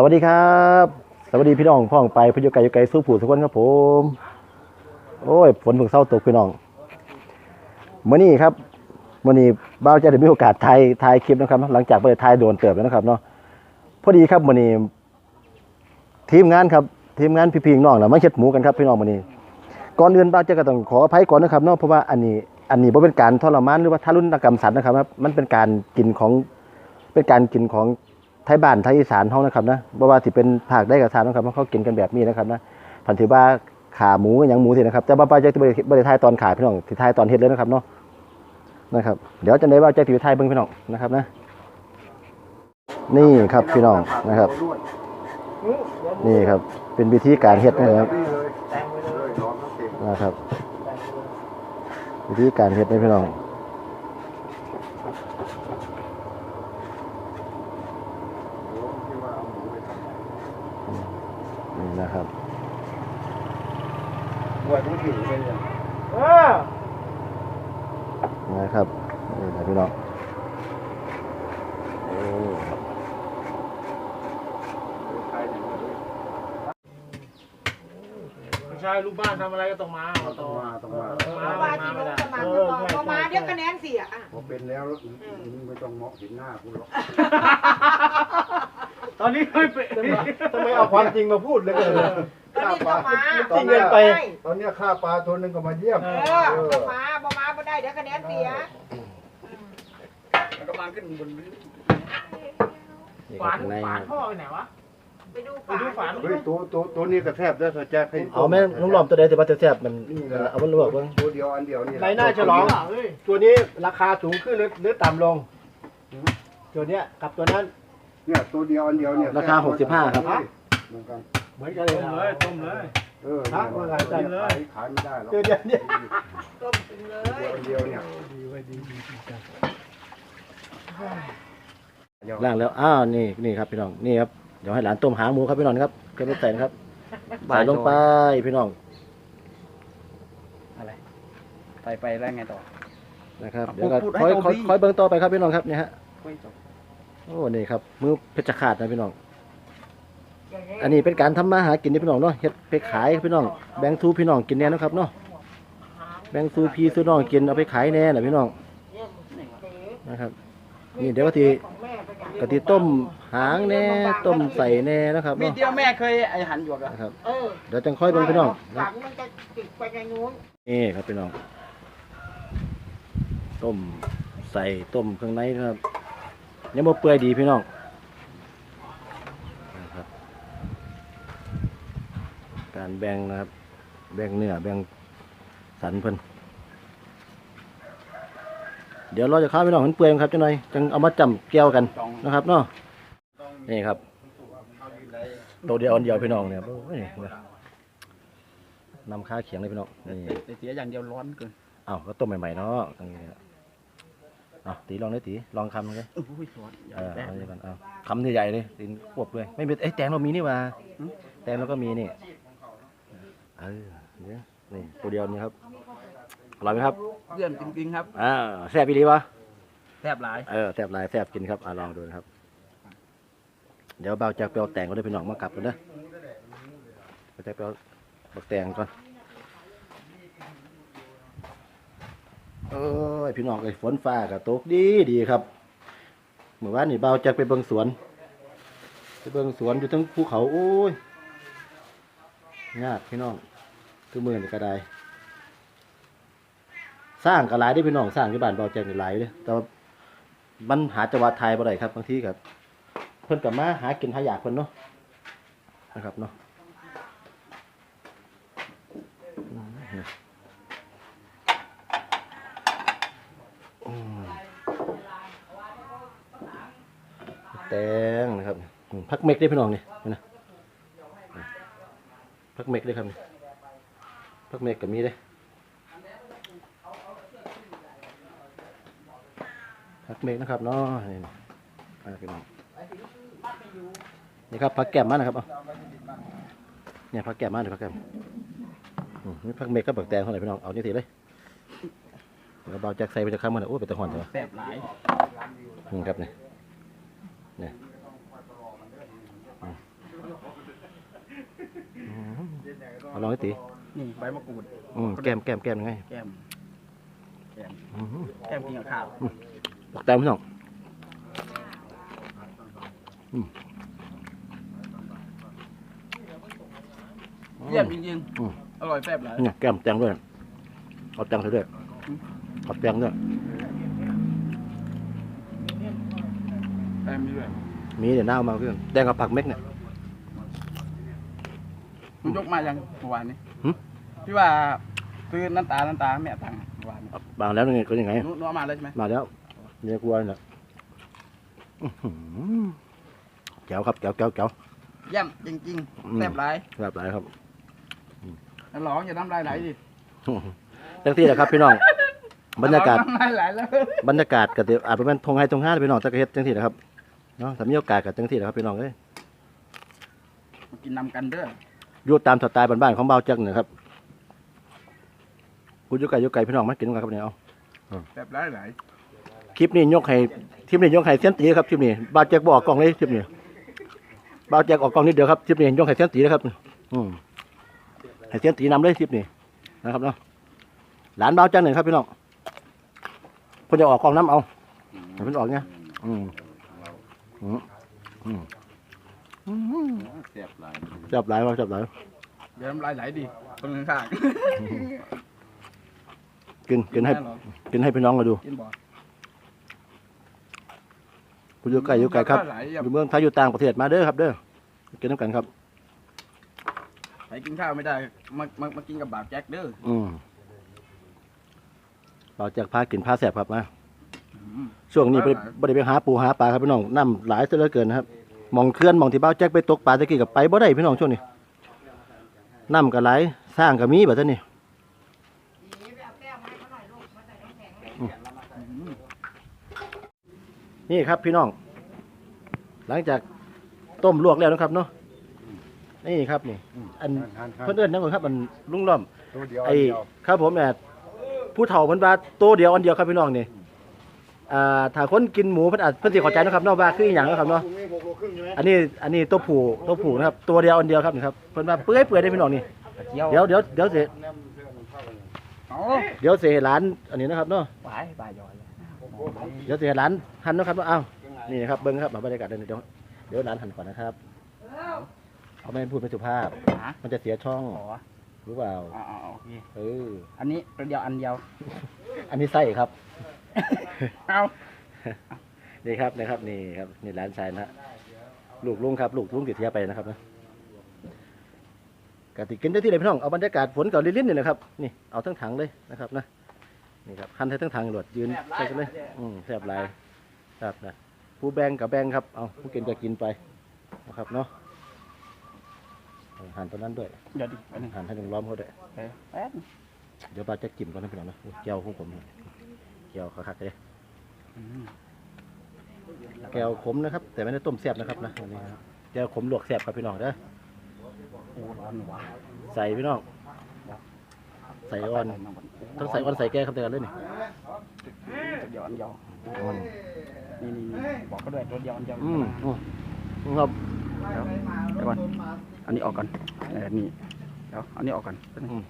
สวัสดีครับ สวัสดีพี่น้องพ่องไปพยุไกยุไกสู้ผู้ทุกคนครับผม โอ้ยฝนเพิ่งเศร้าตกพี่น้องมื่อนี้ครับมื่อนี้บ้าวจะได้มีโอกาสถ่ายถ่ายคลิปนะครับ หลังจากไปถ่ายโดนเติบแล้วนะครับเนาะพอดีครับมื่อนี้ทีมงานครับทีมงานพี่พี่น้องนะมาเช็ดหมูกันครับพี่น้องมื่อนี้ก่อนอื่นบ้าวจะก็ต้องขออภัยก่อนนะครับเนาะเพราะว่าอันนี้อันนี้เป็นการทรมานหรือว่าทารุณกรรมสัตว์นะครับ มันเป็นการกินของเป็นการกินของ ไทยบ้านไทยอีสานเขานะครับนะบ่ว่าที่เป็นภาคได้กับทานนะครับเขากินกันแบบนี้นะครับนะผันถือว่าขาหมูอย่างหมูสินะครับแต่บ้าป้าจะบริบริทายตอนขายพี่น้องที่ทายตอนเฮ็ดเลยนะครับเนาะนะครับ เดี๋ยวจะได้ว่าจะติวทายเบิ่งพี่น้องนะครับนะ นี่ครับพี่น้องนะครับ นี่ครับเป็นวิธีการเฮ็ดนะครับนะครับ วิธีการเฮ็ดนี่พี่น้อง ที่ว่าเอาหมูไปทำ นี่นะครับ หวยผู้ถือไปเนี่ยนะครับนี่นะพี่น้องโอ้ใครเนี่ยไม่ใช่ลูกบ้านทำอะไรก็ต้องมาเอาต้ต่อองมาต้องมาเออเพราะว่าที่ลงสมัครเอก็อบอกใช่พอมาใช่เดี๋ยวคะแนนเสียอะพอเป็นแล้วมึงไม่ต้องมองเห็นหน้ากูหรอกตอนนี้ไม่เป็นทำไมเอาความจริงมาพูดเลยกัน เลยตอนนี้ต้องมาจริงเกินไปตอนเนี้ยข้าปลาตัวหนึงก็มาเยี่ยม เออต้องมาพอมาพอได้เดี๋ยวคะแนนเสียกำลังขึ้นบนนี่ฝานข้างในฝานพ่อไปไหนวะไปดูไปดูฝาฝานเฮ้ยตัวตัวตัวนี้กระแทบได้เธอแจ็คให้เอาแม่น้องหลอมตัวใดแต่ว่าแซ่บๆมันนี่แหละเอามันลวกเบิ่งตัวเดียวอันเดียวนี่แหละในหน้าฉลอง เฮ้ยตัวนี้ราคาสูงขึ้นหรือหรือต่ำลง ตัวเนี้ยกับตัวนั้น เนี่ยตัวเดียวอันเดียวเนี่ยราคา65ครับ เหมือนกัน เหมือนกันเลยต้มนะเลยต้มเลย เออฮะว่าไงขายขายไม่ได้หรอกตัวเดียวเนี่ยต้มกินเลยอันเดียวเนี่ยดีไว้ดีดีดีจังล่างแล้ว อ้าว นี่ นี่ครับพี่น้อง นี่ครับ เดี๋ยวให้หลานต้มหางหมูครับพี่น้องครับเก็บไปใส่นะครับใส่ลงไปพี่น้อง อะไร ไปไปแล้วไงต่อ นะครับอะเดี๋ยวก็พูดคอยให้คอยตรงนี้คอยเบิ่งต่อไปครับพี่น้องครับเนี่ยฮะคุยจบโอ้ นี่ครับ มือเพชรขาดนะพี่น้อง อันนี้เป็นการทำมาหากินนี่พี่น้องเนาะเฮ็ดไปขายพี่น้องแบ่งทูพี่น้องกินแน่เนาะครับเนาะแบ่งซูพี่ซูน้องกินเอาไปขายแน่น่ะพี่น้องนะครับ นี่เดี๋ยวก็ทีกะทิต้มหางแน่ต้มใส่แน่นะครับมีเนาะเดียวแม่เคยไอหันหยวกอะนะครับเออเดี๋ยวจังค่อยเบิ่งพี่น้องนะฝังมันจะติดไปในนู้นนี่ครับพี่น้องต้มใส่ต้มเครื่องในนะครับยังบ่เปื่อยดีพี่น้องนะครับ การแบ่งนะครับ แบ่งเนื้อแบ่งสันเพิ่นเดี๋ยวเราจะข้าวพี่น้องมันเปื่อยครับจังหน่อยจังเอามาจำแก้วกันนะครับเนาะนี่ครับตัวเดียวอันเดียวพี่น้องเนี่ยนำข้าเขียงเลยพี่น้องนี่ต่เสียอย่างเดียวร้อนเกินอ้าวก็ต้มใหม่ๆเนาะตรงนี้อตีลองได้ตีลองคำเลยโอ้ยร้อนอย่าเออแป๊บเอาเลยก่อนเอาคำใหญ่ๆเลยตีนควบเลยไม่มีเอ้แตงเรามีนี่หว่าแตงเราก็มีนี่ เออเดี๋ยวนี่ตัวเดียวนี่ครับอร่อยไหมครับเพื่อนจริงๆครับอ่าแซ่บอีหลีวะแทบหลายเออแซ่บหลายแซ่บกินครับอ่าลองดูนะครับ เดี๋ยวเบาจากเปรียวแตงก็ได้ไปหนองมากลับกันเด้อเบาจากเปรียวบักแตงก่อนเอ้ยพี่น้องไอ้ยฝนฟ้ากับตกดีดีครับเมื่อวานนี่เบาจากไปเบิ่งสวน ไปเบิ่งสวนอยู่ทั้งภูเขาโอ้ย ยากพี่น้องคือมือนี่ก็ได้ สร้างก็หลายได้พี่น้องสร้างที่บ้านเบาแจงนี่หลายเลยแต่ว่ามันหาจังหวัดไทยบ่ได้ครับบางทีครับ เพิ่นกับมาหากินหาอยากเพิ่นเนาะนะครับเนาะแตงนะครับพักเมกได้พี่น้องนี่นี่นะ พักเมกได้อครับนี่พักเมกกับมีได้อพักเมกนะครับเนาะนี่นะอ่าพี่น้องนี่ครับผักแก้มมานะครับเอาเนี่ยผักแก้มมาเลยผักแก้มอืมนี่ผักเมกกับผักแตงเท่าไหร่พี่น้องเอาเนี่ยสิเลยแล้วเบาแจ็คใส่ไปจะข้ามมันโอ้เป็นตะหอนเถอะแทบหลายนี่ครับเนี่ยเนี่ยอืม เอาลองให้ตีนี่ใบมะกรูดอืมแก้มแก้มแก้มยังไงแก้มแก้มอื้อหือแก้มกินกับข้าวบักแตงพี่น้องอืมเยี่ยมจริงอืม ๆอร่อยแซ่บหลาย เนี่ยแก้มแตงด้วยเอาแตงใส่ด้วยอืม เอาแตงด้วยแต้มนี้ด้วยมีเดี๋ยวหน้าเอามาเพื่อนแตงกับผักเม็กเนี่ย มันยกมายังเมื่อวานนี้หึพี่ว่าซื้อน้ำตาลน้ำตาลแม่ตังค์เมื่อวานนี้บางแล้วยังไงก็ยังไงนู้นเอามาแล้วใช่ไหมมาแล้วเมียกลัวนี่แหละอื้อหือแก้วครับแก้วแก้วแก้วเยี่ยมจริงอืม ๆแซ่บหลายแบบไหนครับ แล้วร้องอย่าน้ำลายไหลดิจังที่แหละครับพี่น้อง บรรยากาศ น้ำลายไหลแล้วบรรยากาศก็สิอาจจะเป็นทงไฮทงห้าพี่น้องตะกะเฮ็ดจังที่แหละครับเนาะถ้ามีโอกาสก็จังที่แหละครับพี่น้องเอ้ยมากินนำกันเด้อ อยู่ตามสไตล์บ้านๆของเบาจักเนี่ยครับกูอยู่ไกลอยู่ไกลพี่น้องมากินกันครับเนี่ยเอาแซ่บหลายหลายคลิปนี้ยกให้คลิปนี้ยกให้เส้นตีครับคลิปนี้เบาแจ็คบออกกล้องเลยคลิปนี้เบาแจ็คออกกล้องนิดเดียวครับคลิปนี้ยกให้เส้นตีนะครับ อืมให้เส้นตีนำเลยคลิปนี้นะครับเนาะหลานเบาจังหนึ่งครับพี่น้องคนจะออกกล้องน้ำเอาให้เพิ่นออกเนี่ยอืมอืมอืมอืม แซ่บหลายจับหลายว่าจับหลายอย่าน้ำลายไหลดิคนข้างกินๆกินให้แเหรอกินให้พี่น้องมาดูกินบ่ผู้อยู่ไกลอยู่ไกลครับน้ำลายไหลอย่าอยู่เมืองไทยอยู่ต่างประเทศมาเด้อครับ เด้อกินน้ำกันครับ ไปกินข้าวไม่ได้มามามากินกับบ่าวแจ็คเด้ออืมเราจากพากินพาแสบครับมาอืมช่วงนี้บ่ไปบ่ได้ไปหาปูหาปลาครับพี่น้องน้ำหลายซะเหลือเกินนะครับ มองเคลื่อนมองที่เบ้าแจ็คไปตกปลาตะกี้กับไปบ่ได้พี่น้องช่วงนี้น้ำก็ไหลสร้างก็มีแบบนี้นี่ครับพี่น้อง หลังจากต้มลวกแล้วนะครับเนาะนี่ครับนี่ อันหันเพื่อนเอิ้นนั่นครับมันลุงล้อมตัวเดียวไอ้ครับผมเนี่ยผู้เฒ่าเพิ่นว่าโตวเดียวอันเดียวครับพี่น้องนี่ อ่าถ้าคนกินหมูเพิ่นอาจเพิ่นสิเข้าใจเนาะครับเนาะว่าคืออหยังเนาะครับเนาะมีหกโลครึ่งใช่ไหมอันนี้อันนี้ตัวผู้ตัวผู้นะครับตัวเดียวอันเดียวครับนี่ครับเพิ่นว่าเปื่อยเปื่อยได้พี่น้องนี่เจียวเดี๋ยวเดี๋ยวเดี๋ยวสิเอาเดี๋ยวสิให้หลานอันนี้นะครับเนาะไปบ่ายยอยเดี๋ยวสิให้หลานหั่นเนาะครับเนาะอ้าวนี่นะครับเบิ่งครับบรรยากาศเดี๋ยวเดี๋ยวเดี๋ยวหลานหั่นก่อนนะครับเขาไม่พูดไม่สุภาพ หามันจะเสียช่องขอรู้เปล่าเอาเอาเอาโอเคเอออันนี้ตัวเดียวอันเดียวอันนี้ไส้ครับ เอานี่ครับนะครับนี่ครับนี่ร้านชายนะฮะลูกลุงครับลูกลุงติดเทียไปนะครับนะกติกินได้ที่ไหนพี่น้องเอาบรรยากาศฝนกับลิ้นๆนี่นะครับนี่เอาทั้งถังเลยนะครับนะนี่ครับคันให้ทั้งถังหลวดยืนใส่กันเลยอืมแซ่บหลายครับนะผู้แบ่งกับแบ่งครับเอาผู้กินก็กินไปนะครับเนาะเอาหั่นตัวนั้นด้วยเดี๋ยวดิอันหนึงหั่นให้ลุงล้อมเขาด้วยเออแป๊บนึงเดี๋ยวปลาจะกินก่อนนะพี่น้องนะโอ้แก้วของผม นี่แก้วคักๆเลยอืมแก้วขมนะครับ แต่ไม่ได้ต้มแซ่บนะครับนะวันนี้ครับแก้วขมลวกแซ่บครับพี่น้องเด้อโอ้ร้อนว่ะใส่พี่น้องใส่อ่อนทั้งใส่อ่อนใส่แก้ครับแต่กันเลยนี่ตัวเดียวอันเดียวนี่นี่นี่บอกเขาด้วยตัวเดียวอันเดียวอืมอืมอืมครับเดี๋ยวเดี๋ยวก่อนอันนี้ออกก่อนเออนี่เดี๋ยวอันนี้ออกก่อนแป๊บนึงอืม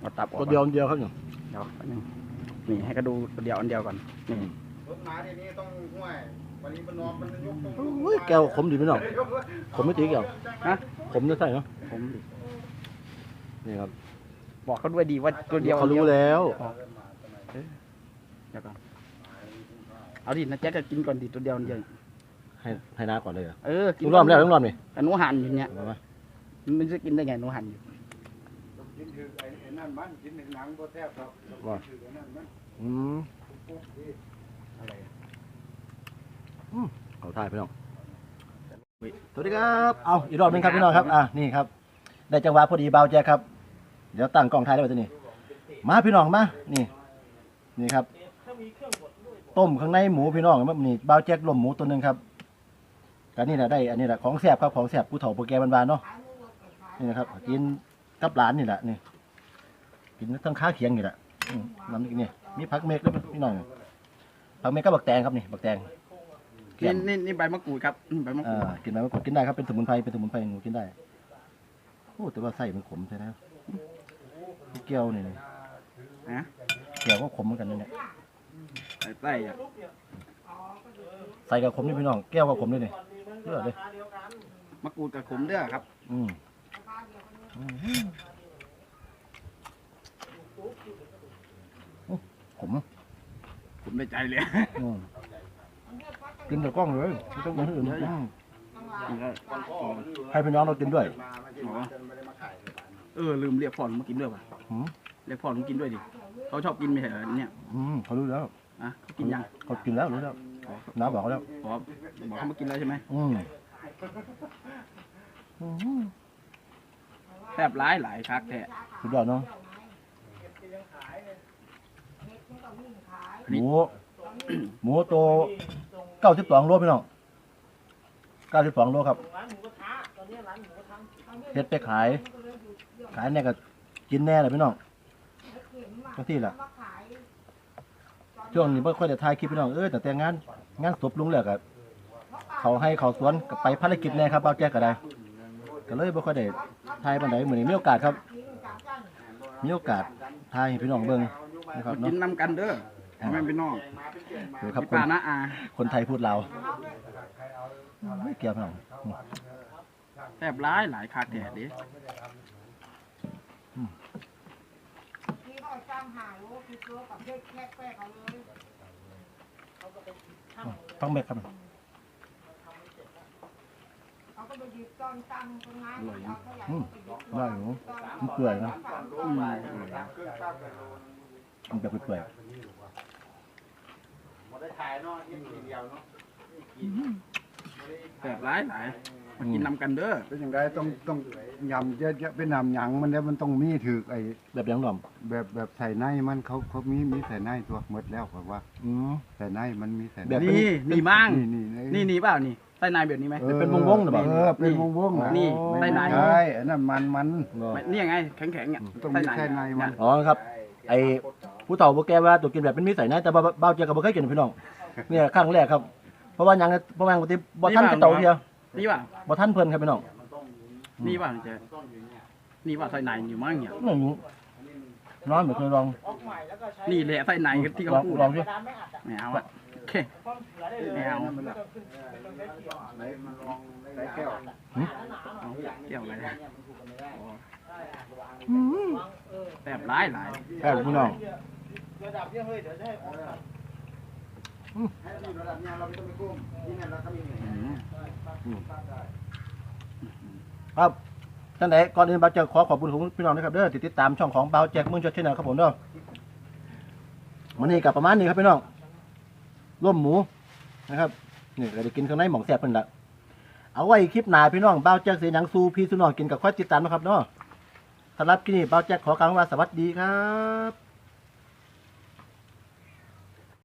เอาตับออกตัวก่อนเดียวอันเดียวครับเนี่ยเดี๋ยวแป๊บนึง นี่ให้ก็ดูตัวเดียวอันเดียวก่อนนี่รถมาทีนี้ต้องห้วยวันนี้มันนอนมันยกต้องอุ้ยแก้วขมดีพี่น้องขมไม่ตีแก้วฮะขมจะใส่เนาะผมนี่ครับบอกเขาด้วยดีว่าตัวเดียวเขาอันดีรู้ยวแล้วเดี๋ยวก่อนเอาดินะแจ๊คจะกินก่อนดิตัวเดียวอันเดียวให้ให้น้าก่อนเลยเหรอเออกิลุงรอบแล้วลุงรอบนี่แต่หนูหั่นอยู่เนี่ยเอามามันจะกินได้ไงหนูหั่นอยู่ กินคือไอ้นั่นมันกินหนังก็แทบครับว่าคือไอ้นั่นมันอืมอะไรอะเอาท่ายพี่น้องสวัสดีครับเอาอีกรอบหนึงครับพี่น้องครับอะนี่ครับได้จังหวะพอดีเบาแจ๊คครับ เดี๋ยวตั้งกล้องถ่ายได้ไว้ตัวนี้ มาพี่น้องมานี่ นี่ครับ ต้มข้างในหมูพี่น้องแบบนี่เบาแจ๊กลมหมูตัวหนึ่งครับกันนี่แหละได้ อันนี้แหละของแซ่บครับของแซ่บผู้เฒ่าผู้แก่บานๆเนาะนี่นะครับกิน กับหลานนี่แหละนี่กินทั้งข้าเคียงนี่แหละอืมน้ำนี่นี่มีผักเมกด้วยพี่น้องผักเมกก็บักแตงครับนี่บักแตงเกลี่นี่ยมนี่นี่ใบมะกรูดครับอืมใบมะกรูอ่าดกินใบมะกรูดกินได้ครับเป็นสมุนไพรเป็นสมุนไพรหนูกินได้โอ้แต่ว่าไส้มันขมใช่ไหมเกี๊ยวนี่นี่นะเกี๊ยวก็ขมเหมือนกันนะเนี่ยใส่ไส้อะใส่กับขมนี่พี่น้องแก้วกับขมด้วยนี่เลือดเลยมะกรูดกับขมเด้อครับ อืม อืมอื้อขมขมในใจเลยอืมกินกับกล้องเลยไม่ต้องมาที่อื่นอืมนี่ก็ให้พี่น้องเรากินด้วยอ๋อเออลืมเรียกพ่อหนูมากินด้วยว่ะอืมเรียกพ่อหนูกินด้วยดิเขาชอบกินไม่ใช่เหรอเนี่ยอืมเขารู้แล้วอะเขากินยังเขากินแล้วรู้แล้วน้าบอกเขาแล้วขอบอกเขามากินแล้วใช่ไหมอืมอืม แทบร้ายหลายคักแท้สุดยอดเนาะหมู หมูโตเก้าสิบสองโลพี่น้องเก้าสิบสองโลครับร้านหมูกระทะตอนนี้ร้านหมูกระทะเฮ็ดไปขาย ขายเนี่ยก็กินแน่เลยพี่น้องทั้งที่แหละช่วงนี้ไม่ค่อยได้ถ่ายคลิปพี่น้องเอ้ยแต่แต่งาน งานศพลุงแล้วก็เขาให้เขาสวนก็ไปภารกิจแน่ครับเอาแจ้ก็ได้ก็เลยไม่ค่อยได้ ถ่ายปานใดมื้อนี้มีโอกาสครับ มีโอกาสถ่ายให้พี่น้องเบิ่งนะครับมากิเนาะนนำกันเด้อแม่เป็นน้องดูครับพี่คนป้านะอาคนไทยพูดลาวไม่เกี่ยวพี่น้องอืมแทบร้ายหลายคักแท้ดิที่เขาจำหาโลคือตัวกับเด็กแค่แป้เขาเลยฟังแม่ครับเขา ก็ไปหยิบตอนตังตรงนั้นเขาก็อยากอืมไปหยิบได้อยู่มันเปื่อยนะอืมมันแบบเปื่อยแทบร้ายหลาย มากินนำกันเด้อเป็นอย่างไรต้องต้องยำเยอะๆเป็นนำหยังมันแล้วมันต้องมีถือไอ้ๆแบบยังหน่อมแบบแบบใส่ในมันเขาเขามีมีใส่ในตัวหมดแล้วผมว่าอืม ใส่ในมันมีใส่ในแบบเป็นนี่นี่มั่งนี่นี่นี่นี่เปล่านี่ไส้ในแบบนี้ไหมออเป็นวงๆหรือเปล่า เออเป็นวงวงๆนี่ไม่ใส่ใน ใช่อันนั้นมันมันไม่นี่ยังไงแข็งแข็งๆอะต้องมีไส้ในมันอ๋อครับ ไอผู้เฒ่าผู้แก่ว่าตัวกินแบบเป็นมีใส่นะแต่ว่าเบ้าเจียกับบ่เคยกินพี่น้องเนี่ยครั้งแรกครับ เพราะว่ายังเพราะว่าปกติบ่ทันกระเต่าเทีย นี่เปล่าบ่ทันเพิ่นครับพี่น้องนี่เปล่าเจ๊นี่เปล่าไส้ในอยู่มั่งเนี่ยไม่รู้น้อยไม่เคยลองออกใหม่แล้วก็ใช้นี่แหละไส้ในที่เขาลองพูดลองดิกระดานไม่อัดอะไม่เอาอะโอเคเพราะเสือได้เลยไม่เอาไม่ต้องขึ้นไม่ต้องใช้เกี่ยวใส่แก้วเอาเกี่ยวอะไรนะอ๋ออืมแบบร้ายหลายแค่พี่น้อง ครับท่านใดก่อนอื่นบ่าวแจ็คขอขอบคุณของพี่น้องนะครับเด้อที่ติดตามช่องของบ่าวแจ็คเมืองชดเชนครับผมเด้อมื้อนี้ก็ประมาณนี้ครับพี่น้องร่วมหมูนะครับนี่ก็ได้กินข้างในหม่องแซ่บเพิ่นละเอาไว้คลิปหน้าพี่น้องบ่าวแจ็คสิหยังสู่พี่สู่น้องกินกับค่อยติดตามนะครับเนาะสำหรับคลิปนี้บ่าวแจ็คขอกล่าวว่าสวัสดีครับ